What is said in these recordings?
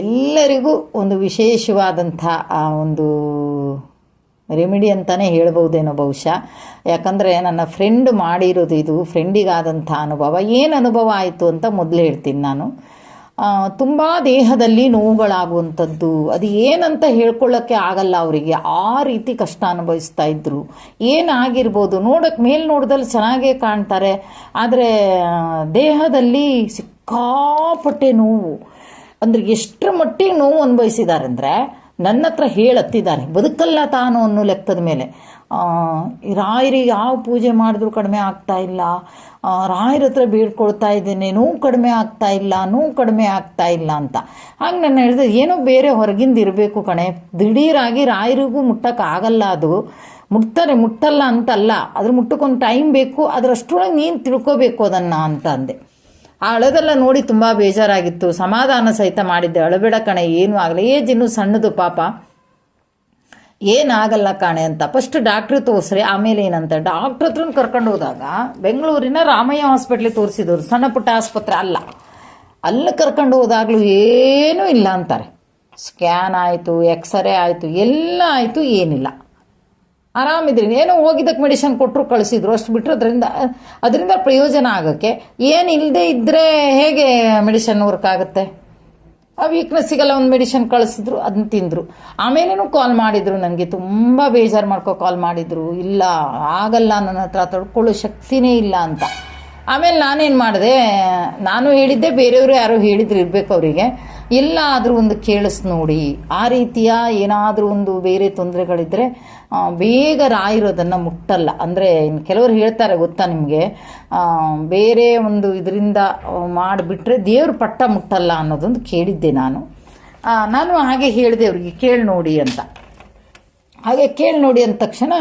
ಎಲ್ಲರಿಗೂ ಒಂದು ವಿಶೇಷವಾದಂಥ ಆ ಒಂದು ರೆಮಿಡಿ ಅಂತಲೇ ಹೇಳ್ಬೋದೇನೋ ಬಹುಶಃ. ಯಾಕಂದರೆ ನನ್ನ ಫ್ರೆಂಡ್ ಮಾಡಿರೋದು ಇದು, ಫ್ರೆಂಡಿಗಾದಂಥ ಅನುಭವ. ಏನು ಅನುಭವ ಆಯಿತು ಅಂತ ಮೊದಲು ಹೇಳ್ತೀನಿ ನಾನು. ತುಂಬ ದೇಹದಲ್ಲಿ ನೋವುಗಳಾಗುವಂಥದ್ದು, ಅದು ಏನಂತ ಹೇಳ್ಕೊಳ್ಳೋಕ್ಕೆ ಆಗಲ್ಲ ಅವರಿಗೆ. ಆ ರೀತಿ ಕಷ್ಟ ಅನುಭವಿಸ್ತಾ ಇದ್ದರು ಏನಾಗಿರ್ಬೋದು ನೋಡೋಕ್ಕೆ ಮೇಲ್ ನೋಡ್ದಲ್ಲಿ ಚೆನ್ನಾಗೇ ಕಾಣ್ತಾರೆ, ಆದರೆ ದೇಹದಲ್ಲಿ ಸಿಕ್ಕಾಪಟ್ಟೆ ನೋವು. ಅಂದ್ರೆ ಎಷ್ಟರ ಮಟ್ಟಿಗೆ ನೋವು ಅನುಭವಿಸಿದ್ದಾರೆ ಅಂದರೆ ನನ್ನ ಹತ್ರ ಹೇಳತ್ತಿದ್ದಾರೆ. ಬದುಕಲ್ಲ ತಾನು ಅನ್ನೋ ಲೆಕ್ಕದ ಮೇಲೆ. ರಾಯರಿಗೆ ಯಾವ ಪೂಜೆ ಮಾಡಿದ್ರು ಕಡಿಮೆ ಆಗ್ತಾ ಇಲ್ಲ. ರಾಯರ ಹತ್ರ ಬೀಳ್ಕೊಳ್ತಾ ಇದ್ದೇನೆ, ನೋವು ಕಡಿಮೆ ಆಗ್ತಾ ಇಲ್ಲ, ನೋವು ಕಡಿಮೆ ಆಗ್ತಾ ಇಲ್ಲ ಅಂತ. ಹಾಗೆ ನಾನು ಹೇಳಿದೆ, ಏನೋ ಬೇರೆ ಹೊರಗಿಂದ ಇರಬೇಕು ಕಣೆ. ದಿಢೀರಾಗಿ ರಾಯರಿಗೂ ಮುಟ್ಟಕ್ಕಾಗಲ್ಲ ಅದು. ಮುಟ್ತಾರೆ, ಮುಟ್ಟಲ್ಲ ಅಂತಲ್ಲ. ಅದ್ರ ಮುಟ್ಟಕ್ಕೊಂದು ಟೈಮ್ ಬೇಕು. ಅದರಷ್ಟರೊಳಗೆ ನೀನು ತಿಳ್ಕೊಬೇಕು ಅದನ್ನು ಅಂತ ಅಂದೆ. ಆ ಅಳದೆಲ್ಲ ನೋಡಿ ತುಂಬ ಬೇಜಾರಾಗಿತ್ತು. ಸಮಾಧಾನ ಸಹಿತ ಮಾಡಿದ್ದೆ. ಅಳಬೇಡ ಕಣೆ, ಏನೂ ಆಗಲ್ಲ. ಏಜ್ ಇನ್ನೂ ಸಣ್ಣದು ಪಾಪ. ಏನಾಗಲ್ಲ ಕಾಣೆ ಅಂತ. ಫಸ್ಟ್ ಡಾಕ್ಟ್ರ್ ತೋರಿಸ್ರಿ, ಆಮೇಲೆ ಏನಂತ. ಡಾಕ್ಟ್ರ್ ಹತ್ರ ಕರ್ಕೊಂಡು ಹೋದಾಗ ಬೆಂಗಳೂರಿನ ರಾಮಯ್ಯ ಹಾಸ್ಪಿಟ್ಲಿಗೆ ತೋರಿಸಿದವರು, ಸಣ್ಣ ಪುಟ್ಟ ಆಸ್ಪತ್ರೆ ಅಲ್ಲ. ಅಲ್ಲಿ ಕರ್ಕೊಂಡು ಹೋದಾಗಲೂ ಏನೂ ಇಲ್ಲ ಅಂತಾರೆ. ಸ್ಕ್ಯಾನ್ ಆಯಿತು ಎಕ್ಸ್ರೇ ಆಯಿತು, ಎಲ್ಲ ಆಯಿತು, ಏನಿಲ್ಲ. ಆರಾಮಿದ್ರಿ. ಏನೋ ಹೋಗಿದ್ದಕ್ಕೆ ಮೆಡಿಸಿನ್ ಕೊಟ್ಟರು ಕಳಿಸಿದ್ರು. ಅಷ್ಟು ಬಿಟ್ಟರು ಅದರಿಂದ ಅದರಿಂದ ಪ್ರಯೋಜನ ಆಗೋಕ್ಕೆ. ಏನು ಇಲ್ಲದೆ ಇದ್ದರೆ ಹೇಗೆ ಮೆಡಿಸಿನ್ ವರ್ಕ್ ಆಗುತ್ತೆ? ಆ ವೀಕ್ನೆಸ್ಸಿಗೆಲ್ಲ ಒಂದು ಮೆಡಿಸಿನ್ ಕಳಿಸಿದ್ರು ಅದನ್ನ ತಿಂದರು. ಆಮೇಲೇನು ಕಾಲ್ ಮಾಡಿದರು ನನಗೆ ತುಂಬ ಬೇಜಾರು ಮಾಡ್ಕೊ ಕಾಲ್ ಮಾಡಿದರು. ಇಲ್ಲ, ಆಗಲ್ಲ, ನನ್ನ ಹತ್ರ ತಡ್ಕೊಳ್ಳೋ ಶಕ್ತಿನೇ ಇಲ್ಲ ಅಂತ. ಆಮೇಲೆ ನಾನೇನು ಮಾಡಿದೆ? ನಾನು ಹೇಳಿದ್ದೆ, ಬೇರೆಯವರು ಯಾರೋ ಹೇಳಿದ್ರು ಇರಬೇಕು ಅವರಿಗೆ. ಎಲ್ಲ ಆದರೂ ಒಂದು ಕೇಳಿಸ್ ನೋಡಿ. ಆ ರೀತಿಯ ಏನಾದರೂ ಒಂದು ಬೇರೆ ತೊಂದರೆಗಳಿದ್ದರೆ ಬೇಗ ರಾಯಿರೋದನ್ನು ಮುಟ್ಟಲ್ಲ. ಅಂದರೆ ಕೆಲವರು ಹೇಳ್ತಾರೆ ಗೊತ್ತಾ ನಿಮಗೆ ಬೇರೆ ಒಂದು ಇದರಿಂದ ಮಾಡಿಬಿಟ್ರೆ ದೇವ್ರ ಪಟ್ಟ ಮುಟ್ಟಲ್ಲ ಅನ್ನೋದೊಂದು ಕೇಳಿದ್ದೆ ನಾನು. ನಾನು ಹಾಗೆ ಹೇಳಿದೆ ಅವರಿಗೆ, ಕೇಳಿ ನೋಡಿ ಅಂತ. ಹಾಗೆ ಕೇಳಿ ನೋಡಿ ಅಂದ ತಕ್ಷಣ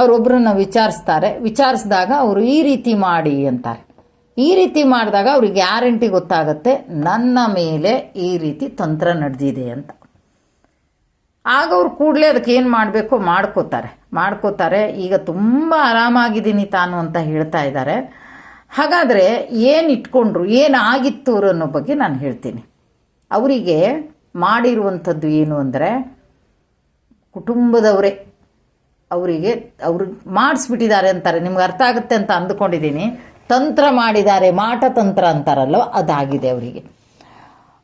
ಅವರೊಬ್ಬರನ್ನ ವಿಚಾರಿಸ್ತಾರೆ. ವಿಚಾರಿಸಿದಾಗ ಅವರು ಈ ರೀತಿ ಮಾಡಿ ಅಂತಾರೆ. ಈ ರೀತಿ ಮಾಡಿದಾಗ ಅವ್ರಿಗೆ ಗ್ಯಾರಂಟಿ ಗೊತ್ತಾಗುತ್ತೆ, ನನ್ನ ಮೇಲೆ ಈ ರೀತಿ ತಂತ್ರ ನಡೆದಿದೆ ಅಂತ. ಆಗ ಅವ್ರು ಕೂಡಲೇ ಅದಕ್ಕೆ ಏನು ಮಾಡಬೇಕು ಮಾಡ್ಕೋತಾರೆ. ಮಾಡ್ಕೋತಾರೆ, ಈಗ ತುಂಬ ಆರಾಮಾಗಿದ್ದೀನಿ ತಾನು ಅಂತ ಹೇಳ್ತಾ ಇದ್ದಾರೆ. ಹಾಗಾದರೆ ಏನು ಇಟ್ಕೊಂಡ್ರು ಏನಾಗಿತ್ತು ಅವ್ರು ಅನ್ನೋ ಬಗ್ಗೆ ನಾನು ಹೇಳ್ತೀನಿ. ಅವರಿಗೆ ಮಾಡಿರುವಂಥದ್ದು ಏನು ಅಂದರೆ, ಕುಟುಂಬದವರೇ ಅವರಿಗೆ, ಅವರು ಮಾಡಿಸ್ಬಿಟ್ಟಿದ್ದಾರೆ ಅಂತಾರೆ. ನಿಮ್ಗೆ ಅರ್ಥ ಆಗುತ್ತೆ ಅಂತ ಅಂದ್ಕೊಂಡಿದ್ದೀನಿ. ತಂತ್ರ ಮಾಡಿದ್ದಾರೆ ಮಾಟ ತಂತ್ರ ಅಂತಾರಲ್ವ, ಅದಾಗಿದೆ ಅವರಿಗೆ.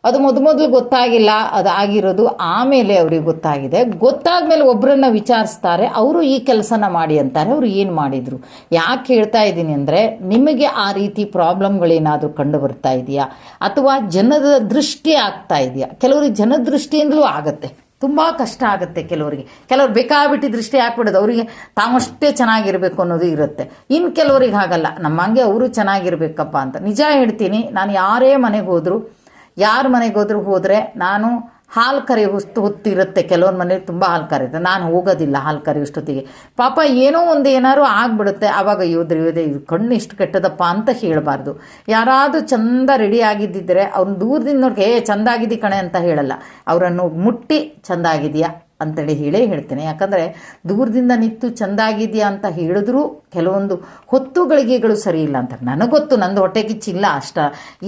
ಅದು ಮೊದ ಮೊದಲು ಗೊತ್ತಾಗಿಲ್ಲ ಅದಾಗಿರೋದು ಆಮೇಲೆ ಅವ್ರಿಗೆ ಗೊತ್ತಾಗಿದೆ. ಗೊತ್ತಾದ್ಮೇಲೆ ಒಬ್ಬರನ್ನ ವಿಚಾರಿಸ್ತಾರೆ, ಅವರು ಈ ಕೆಲಸನ ಮಾಡಿ ಅಂತಾರೆ. ಅವರು ಏನು ಮಾಡಿದರು? ಯಾಕೆ ಹೇಳ್ತಾ ಇದ್ದೀನಿ ಅಂದರೆ, ನಿಮಗೆ ಆ ರೀತಿ ಪ್ರಾಬ್ಲಮ್ಗಳೇನಾದರೂ ಕಂಡು ಬರ್ತಾ ಇದೆಯಾ? ಅಥವಾ ಜನದ ದೃಷ್ಟಿ ಆಗ್ತಾ ಇದೆಯಾ? ಕೆಲವರಿಗೆ ಜನದೃಷ್ಟಿಯಿಂದಲೂ ಆಗತ್ತೆ. ತುಂಬ ಕಷ್ಟ ಆಗುತ್ತೆ ಕೆಲವರಿಗೆ. ಕೆಲವ್ರು ಬೇಕಾಬಿಟ್ಟು ದೃಷ್ಟಿ ಹಾಕ್ಬಿಡೋದು ಅವರಿಗೆ ತಾವಷ್ಟೇ ಚೆನ್ನಾಗಿರಬೇಕು ಅನ್ನೋದು ಇರುತ್ತೆ. ಇನ್ನು ಕೆಲವರಿಗೆ ಹಾಗಲ್ಲ. ನಮ್ಮಂಗೆ ಅವರು ಚೆನ್ನಾಗಿರ್ಬೇಕಪ್ಪ ಅಂತ. ನಿಜ ಹೇಳ್ತೀನಿ, ನಾನು ಯಾರೇ ಮನೆಗೆ ಹೋದ್ರು ಯಾರ ಮನೆಗೆ ಹೋದ್ರು ನಾನು ಹಾಲು ಕರಿ ಹೊತ್ತಿರುತ್ತೆ. ಕೆಲವ್ರ ಮನೇಲಿ ತುಂಬ ಹಾಲು ಕರೀತಾರೆ ನಾನು ಹೋಗೋದಿಲ್ಲ ಹಾಲು ಕರಿಯೋಷ್ಟೊತ್ತಿಗೆ ಪಾಪ ಏನೋ ಒಂದು ಏನಾದ್ರು ಆಗ್ಬಿಡುತ್ತೆ. ಆವಾಗ ಯೋದ್ರೆ ಯೋದೆ ಇದು ಕಣ್ಣು ಇಷ್ಟು ಕೆಟ್ಟದಪ್ಪ ಅಂತ ಹೇಳಬಾರ್ದು. ಯಾರಾದರೂ ಚಂದ ರೆಡಿ ಆಗಿದ್ದಿದ್ರೆ ಅವ್ರನ್ನ ದೂರದಿಂದ ನೋಡಿ ಏ ಚಂದ ಕಣೆ ಅಂತ ಹೇಳಲ್ಲ. ಅವರನ್ನು ಮುಟ್ಟಿ ಚಂದ ಆಗಿದೆಯಾ ಅಂತೇಳಿ ಹೇಳೇ ಹೇಳ್ತೇನೆ. ಯಾಕಂದರೆ ದೂರದಿಂದ ನಿಂತು ಚಂದಾಗಿದೆಯಾ ಅಂತ ಹೇಳಿದ್ರೂ ಕೆಲವೊಂದು ಹೊತ್ತು ಗಳಿಗೆಗಳು ಸರಿ ಇಲ್ಲ ನನಗೆ ಗೊತ್ತು, ನಂದು ಹೊಟ್ಟೆ ಕಿಚ್ಚಿಲ್ಲ ಅಷ್ಟ.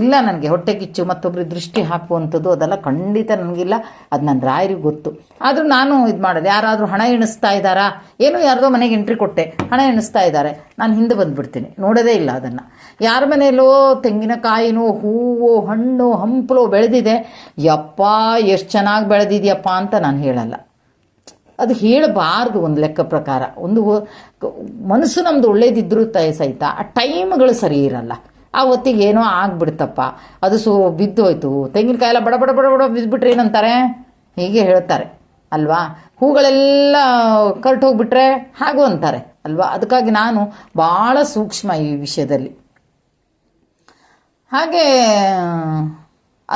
ಇಲ್ಲ ನನಗೆ ಹೊಟ್ಟೆ ಕಿಚ್ಚು ಮತ್ತೊಬ್ಬರು ದೃಷ್ಟಿ ಹಾಕುವಂಥದ್ದು ಅದೆಲ್ಲ ಖಂಡಿತ ನನಗಿಲ್ಲ, ಅದು ನನ್ನ ರಾಯರಿಗೆ ಗೊತ್ತು. ಆದರೂ ನಾನು ಇದು ಮಾಡೋದು, ಯಾರಾದರೂ ಹಣ ಎಣಿಸ್ತಾ ಇದ್ದಾರಾ? ಏನೋ ಯಾರ್ದೋ ಮನೆಗೆ ಎಂಟ್ರಿ ಕೊಟ್ಟೆ, ಹಣ ಎಣಿಸ್ತಾ ಇದ್ದಾರೆ, ನಾನು ಹಿಂದೆ ಬಂದುಬಿಡ್ತೀನಿ, ನೋಡೋದೇ ಇಲ್ಲ ಅದನ್ನು. ಯಾರ ಮನೆಯಲ್ಲೋ ತೆಂಗಿನಕಾಯಿನೋ ಹೂವೋ, ಹಣ್ಣು, ಹಂಪಲೋ ಬೆಳೆದಿದೆ, ಯಪ್ಪ, ಎಷ್ಟು ಚೆನ್ನಾಗಿ ಬೆಳೆದಿದೆಯಪ್ಪ ಅಂತ ನಾನು ಹೇಳಲ್ಲ. ಅದು ಹೇಳಬಾರ್ದು ಒಂದು ಲೆಕ್ಕ ಪ್ರಕಾರ. ಒಂದು ಮನಸ್ಸು ನಮ್ದು ಒಳ್ಳೇದಿದ್ದರೂ ತ ಸಹಿತ ಆ ಟೈಮ್ಗಳು ಸರಿ ಇರಲ್ಲ. ಆ ಹೊತ್ತಿಗೆ ಏನೋ ಆಗ್ಬಿಡ್ತಪ್ಪ. ಅದು ಸೊ ಬಿದ್ದೋಯ್ತು. ತೆಂಗಿನಕಾಯಿ ಎಲ್ಲ ಬಡ ಬಡ ಬಡ ಬಡ ಬಿದ್ದುಬಿಟ್ರೆ ಏನಂತಾರೆ? ಹೀಗೆ ಹೇಳ್ತಾರೆ. ಅಲ್ವಾ? ಹೂಗಳೆಲ್ಲ ಕರ್ಟ್ ಹೋಗ್ಬಿಟ್ರೆ ಹಾಗೂ ಅಂತಾರೆ. ಅಲ್ವಾ? ಅದಕ್ಕಾಗಿ ನಾನು ಭಾಳ ಸೂಕ್ಷ್ಮ ಈ ವಿಷಯದಲ್ಲಿ. ಹಾಗೆ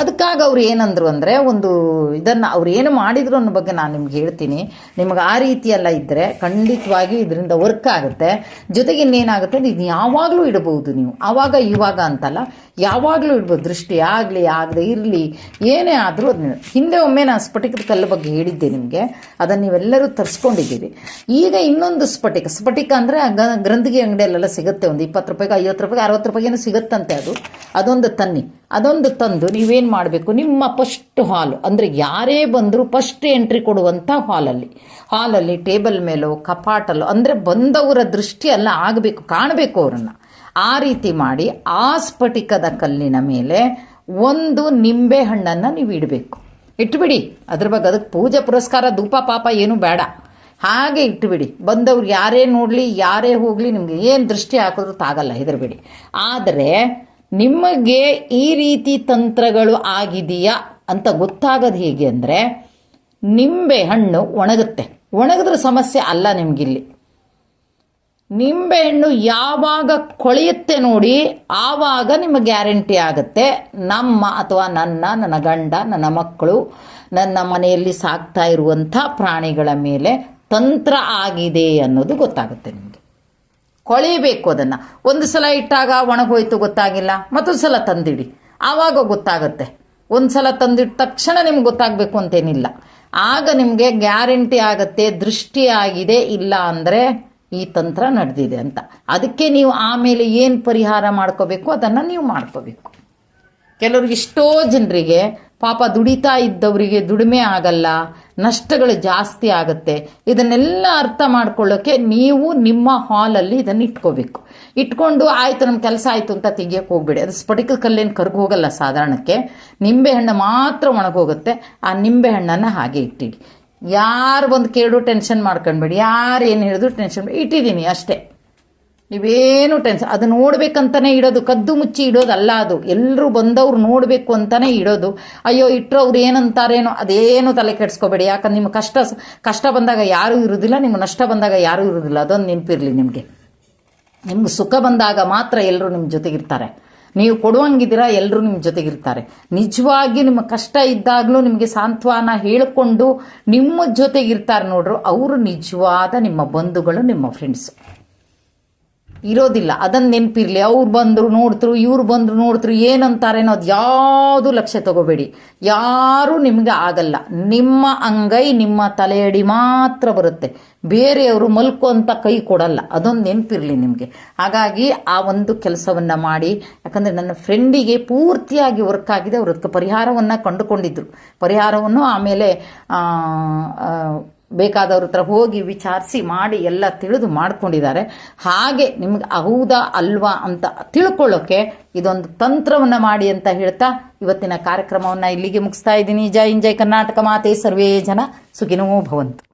ಅದಕ್ಕಾಗಿ ಅವ್ರು ಏನಂದ್ರು ಅಂದರೆ ಒಂದು ಇದನ್ನು ಅವ್ರು ಏನು ಮಾಡಿದ್ರು ಅನ್ನೋ ಬಗ್ಗೆ ನಾನು ನಿಮ್ಗೆ ಹೇಳ್ತೀನಿ. ನಿಮಗೆ ಆ ರೀತಿ ಎಲ್ಲ ಇದ್ದರೆ ಖಂಡಿತವಾಗಿ ಇದರಿಂದ ವರ್ಕ್ ಆಗುತ್ತೆ. ಜೊತೆಗೆ ಇನ್ನೇನಾಗುತ್ತೆ ಇದು ಯಾವಾಗಲೂ ಇಡಬಹುದು ನೀವು. ಆವಾಗ ಇವಾಗ ಅಂತಲ್ಲ, ಯಾವಾಗಲೂ ಇಡ್ಬೋದು. ದೃಷ್ಟಿ ಆಗಲಿ, ಆಗದೆ ಇರಲಿ, ಏನೇ ಆದರೂ ಅದನ್ನ ಹಿಂದೆ ಒಮ್ಮೆ ನಾನು ಸ್ಫಟಿಕದ ಕಲ್ಲು ಬಗ್ಗೆ ಹೇಳಿದ್ದೆ ನಿಮಗೆ. ಅದನ್ನು ನೀವೆಲ್ಲರೂ ತರಿಸ್ಕೊಂಡಿದ್ದೀರಿ. ಈಗ ಇನ್ನೊಂದು ಸ್ಫಟಿಕ. ಸ್ಫಟಿಕ ಅಂದರೆ ಗ್ರಂಥಿಗೆ ಅಂಗಡಿಯಲ್ಲೆಲ್ಲ ಸಿಗುತ್ತೆ. ಒಂದು ಇಪ್ಪತ್ತು ರೂಪಾಯಿಗೆ, ಐವತ್ತು ರೂಪಾಯಿಗೆ, ಅರವತ್ತು ರೂಪಾಯಿಗೆ ಸಿಗುತ್ತಂತೆ ಅದು. ಅದೊಂದು ತನ್ನಿ. ಅದೊಂದು ತಂದು ನೀವೇನು ಮಾಡಬೇಕು? ನಿಮ್ಮ ಫಸ್ಟ್ ಹಾಲು ಅಂದರೆ ಯಾರೇ ಬಂದರೂ ಫಸ್ಟ್ ಎಂಟ್ರಿ ಕೊಡುವಂಥ ಹಾಲಲ್ಲಿ ಹಾಲಲ್ಲಿ ಟೇಬಲ್ ಮೇಲೋ, ಕಪಾಟಲ್ಲೋ, ಅಂದರೆ ಬಂದವರ ದೃಷ್ಟಿ ಎಲ್ಲ ಆಗಬೇಕು, ಕಾಣಬೇಕು ಅವರನ್ನು. ಆ ರೀತಿ ಮಾಡಿ ಆ ಸ್ಫಟಿಕದ ಕಲ್ಲಿನ ಮೇಲೆ ಒಂದು ನಿಂಬೆ ಹಣ್ಣನ್ನು ನೀವು ಇಡಬೇಕು. ಇಟ್ಬಿಡಿ. ಅದ್ರ ಬಗ್ಗೆ ಅದಕ್ಕೆ ಪೂಜೆ, ಪುರಸ್ಕಾರ, ಧೂಪ, ಪಾಪ ಏನೂ ಬೇಡ. ಹಾಗೆ ಇಟ್ಬಿಡಿ. ಬಂದವ್ರು ಯಾರೇ ನೋಡಲಿ, ಯಾರೇ ಹೋಗಲಿ, ನಿಮಗೆ ಏನು ದೃಷ್ಟಿ ಹಾಕಿದ್ರು ತಾಗಲ್ಲ, ಹೆದರ್ಬೇಡಿ. ಆದರೆ ನಿಮಗೆ ಈ ರೀತಿ ತಂತ್ರಗಳು ಆಗಿದೆಯಾ ಅಂತ ಗೊತ್ತಾಗೋದು ಹೇಗೆ ಅಂದರೆ, ನಿಂಬೆ ಹಣ್ಣು ಒಣಗುತ್ತೆ. ಒಣಗಿದ್ರೆ ಸಮಸ್ಯೆ ಅಲ್ಲ ನಿಮಗಿಲ್ಲಿ. ನಿಂಬೆಹಣ್ಣು ಯಾವಾಗ ಕೊಳೆಯುತ್ತೆ ನೋಡಿ, ಆವಾಗ ನಿಮಗೆ ಗ್ಯಾರಂಟಿ ಆಗುತ್ತೆ. ನಮ್ಮ ಅಥವಾ ನನ್ನ ನನ್ನ ಗಂಡ, ನನ್ನ ಮಕ್ಕಳು, ನನ್ನ ಮನೆಯಲ್ಲಿ ಸಾಕ್ತಾ ಇರುವಂಥ ಪ್ರಾಣಿಗಳ ಮೇಲೆ ತಂತ್ರ ಆಗಿದೆ ಅನ್ನೋದು ಗೊತ್ತಾಗುತ್ತೆ ನಿಮಗೆ. ಕೊಳೆಯಬೇಕು ಅದನ್ನು. ಒಂದು ಸಲ ಇಟ್ಟಾಗ ಒಣಗೋಯ್ತು ಗೊತ್ತಾಗಿಲ್ಲ, ಮತ್ತೊಂದು ಸಲ ತಂದಿಡಿ. ಆವಾಗ ಗೊತ್ತಾಗುತ್ತೆ. ಒಂದು ಸಲ ತಂದಿಟ್ಟ ತಕ್ಷಣ ನಿಮ್ಗೆ ಗೊತ್ತಾಗಬೇಕು ಅಂತೇನಿಲ್ಲ. ಆಗ ನಿಮಗೆ ಗ್ಯಾರಂಟಿ ಆಗುತ್ತೆ ದೃಷ್ಟಿ ಆಗಿದೆ ಇಲ್ಲ ಅಂದರೆ ಈ ತಂತ್ರ ನಡೆದಿದೆ ಅಂತ. ಅದಕ್ಕೆ ನೀವು ಆಮೇಲೆ ಏನು ಪರಿಹಾರ ಮಾಡ್ಕೋಬೇಕು, ಅದನ್ನು ನೀವು ಮಾಡ್ಕೋಬೇಕು. ಕೆಲವ್ರಿಗೆ ಎಷ್ಟೋ ಜನರಿಗೆ ಪಾಪ ದುಡಿತಾ ಇದ್ದವರಿಗೆ ದುಡಿಮೆ ಆಗಲ್ಲ, ನಷ್ಟಗಳು ಜಾಸ್ತಿ ಆಗುತ್ತೆ. ಇದನ್ನೆಲ್ಲ ಅರ್ಥ ಮಾಡ್ಕೊಳ್ಳೋಕೆ ನೀವು ನಿಮ್ಮ ಹಾಲಲ್ಲಿ ಇದನ್ನು ಇಟ್ಕೋಬೇಕು. ಇಟ್ಕೊಂಡು ಆಯಿತು ನಮ್ಮ ಕೆಲಸ ಆಯಿತು ಅಂತ ತೆಗಿಯೋಕೆ ಹೋಗ್ಬೇಡಿ. ಅದು ಸ್ಫಟಿಕ ಕಲ್ಲೇನು ಕರ್ಗು ಹೋಗಲ್ಲ ಸಾಧಾರಣಕ್ಕೆ. ನಿಂಬೆಹಣ್ಣು ಮಾತ್ರ ಒಣಗೋಗುತ್ತೆ. ಆ ನಿಂಬೆಹಣ್ಣನ್ನು ಹಾಗೆ ಇಟ್ಟಿಡಿ. ಯಾರು ಬಂದು ಕೇಳು ಟೆನ್ಷನ್ ಮಾಡ್ಕೊಳ್ಬೇಡಿ ಯಾರು ಏನು ಹೇಳಿದ್ರು ಟೆನ್ಷನ್ ಇಟ್ಟಿದ್ದೀನಿ ಅಷ್ಟೇ. ನೀವೇನು ಟೆನ್ಸ್ ಅದು ನೋಡ್ಬೇಕಂತಾನೆ ಇಡೋದು, ಕದ್ದು ಮುಚ್ಚಿ ಇಡೋದಲ್ಲ ಅದು. ಎಲ್ಲರೂ ಬಂದವ್ರು ನೋಡಬೇಕು ಅಂತಾನೆ ಇಡೋದು. ಅಯ್ಯೋ ಇಟ್ಟರು ಅವ್ರು ಏನಂತಾರೇನೋ ಅದೇನು ತಲೆ ಕೆಡಿಸ್ಕೋಬೇಡಿ. ಯಾಕಂದ್ರೆ ನಿಮ್ಮ ಕಷ್ಟ ಕಷ್ಟ ಬಂದಾಗ ಯಾರೂ ಇರೋದಿಲ್ಲ, ನಿಮ್ಮ ನಷ್ಟ ಬಂದಾಗ ಯಾರೂ ಇರೋದಿಲ್ಲ. ಅದೊಂದು ನೆನಪಿರಲಿ ನಿಮಗೆ. ನಿಮ್ಗೆ ಸುಖ ಬಂದಾಗ ಮಾತ್ರ ಎಲ್ಲರೂ ನಿಮ್ಮ ಜೊತೆಗಿರ್ತಾರೆ. ನೀವು ಕೊಡುವಂಗಿದ್ದೀರಾ ಎಲ್ಲರೂ ನಿಮ್ಮ ಜೊತೆಗಿರ್ತಾರೆ. ನಿಜವಾಗಿ ನಿಮ್ಮ ಕಷ್ಟ ಇದ್ದಾಗಲೂ ನಿಮಗೆ ಸಾಂತ್ವನ ಹೇಳಿಕೊಂಡು ನಿಮ್ಮ ಜೊತೆಗಿರ್ತಾರೆ ನೋಡ್ರು. ಅವರು ನಿಜವಾದ ನಿಮ್ಮ ಬಂಧುಗಳು, ನಿಮ್ಮ ಫ್ರೆಂಡ್ಸು ಇರೋದಿಲ್ಲ. ಅದನ್ನು ನೆನಪಿರಲಿ. ಅವ್ರು ಬಂದರು ನೋಡ್ತರು, ಇವ್ರು ಬಂದರು ನೋಡ್ತರು ಏನಂತಾರೇನೋ ಅದು ಯಾವುದು ಲಕ್ಷ್ಯ ತಗೋಬೇಡಿ. ಯಾರೂ ನಿಮಗೆ ಆಗಲ್ಲ. ನಿಮ್ಮ ಅಂಗೈ, ನಿಮ್ಮ ತಲೆಯಡಿ ಮಾತ್ರ ಬರುತ್ತೆ. ಬೇರೆಯವರು ಮಲ್ಕೋ ಅಂತ ಕೈ ಕೊಡಲ್ಲ. ಅದೊಂದು ನೆನಪಿರಲಿ ನಿಮಗೆ. ಹಾಗಾಗಿ ಆ ಒಂದು ಕೆಲಸವನ್ನು ಮಾಡಿ, ಯಾಕಂದರೆ ನನ್ನ ಫ್ರೆಂಡಿಗೆ ಪೂರ್ತಿಯಾಗಿ ವರ್ಕ್ ಆಗಿದೆ. ಅವ್ರ ಪರಿಹಾರವನ್ನು ಕಂಡುಕೊಂಡಿದ್ದರು ಪರಿಹಾರವನ್ನು ಆಮೇಲೆ ಬೇಕಾದವ್ರ ಹತ್ರ ಹೋಗಿ ವಿಚಾರಿಸಿ ಮಾಡಿ ಎಲ್ಲ ತಿಳಿದು ಮಾಡ್ಕೊಂಡಿದ್ದಾರೆ. ಹಾಗೆ ನಿಮ್ಗೆ ಹೌದಾ ಅಲ್ವಾ ಅಂತ ತಿಳ್ಕೊಳ್ಳೋಕೆ ಇದೊಂದು ತಂತ್ರವನ್ನು ಮಾಡಿ ಅಂತ ಹೇಳ್ತಾ ಇವತ್ತಿನ ಕಾರ್ಯಕ್ರಮವನ್ನು ಇಲ್ಲಿಗೆ ಮುಗಿಸ್ತಾ ಇದ್ದೀನಿ. ಜೈ ಇಂಜಯ್ ಕರ್ನಾಟಕ. ಮಾತೆ ಸರ್ವೇ ಜನ. ಸುಖಿನೋ ಭವಂತು.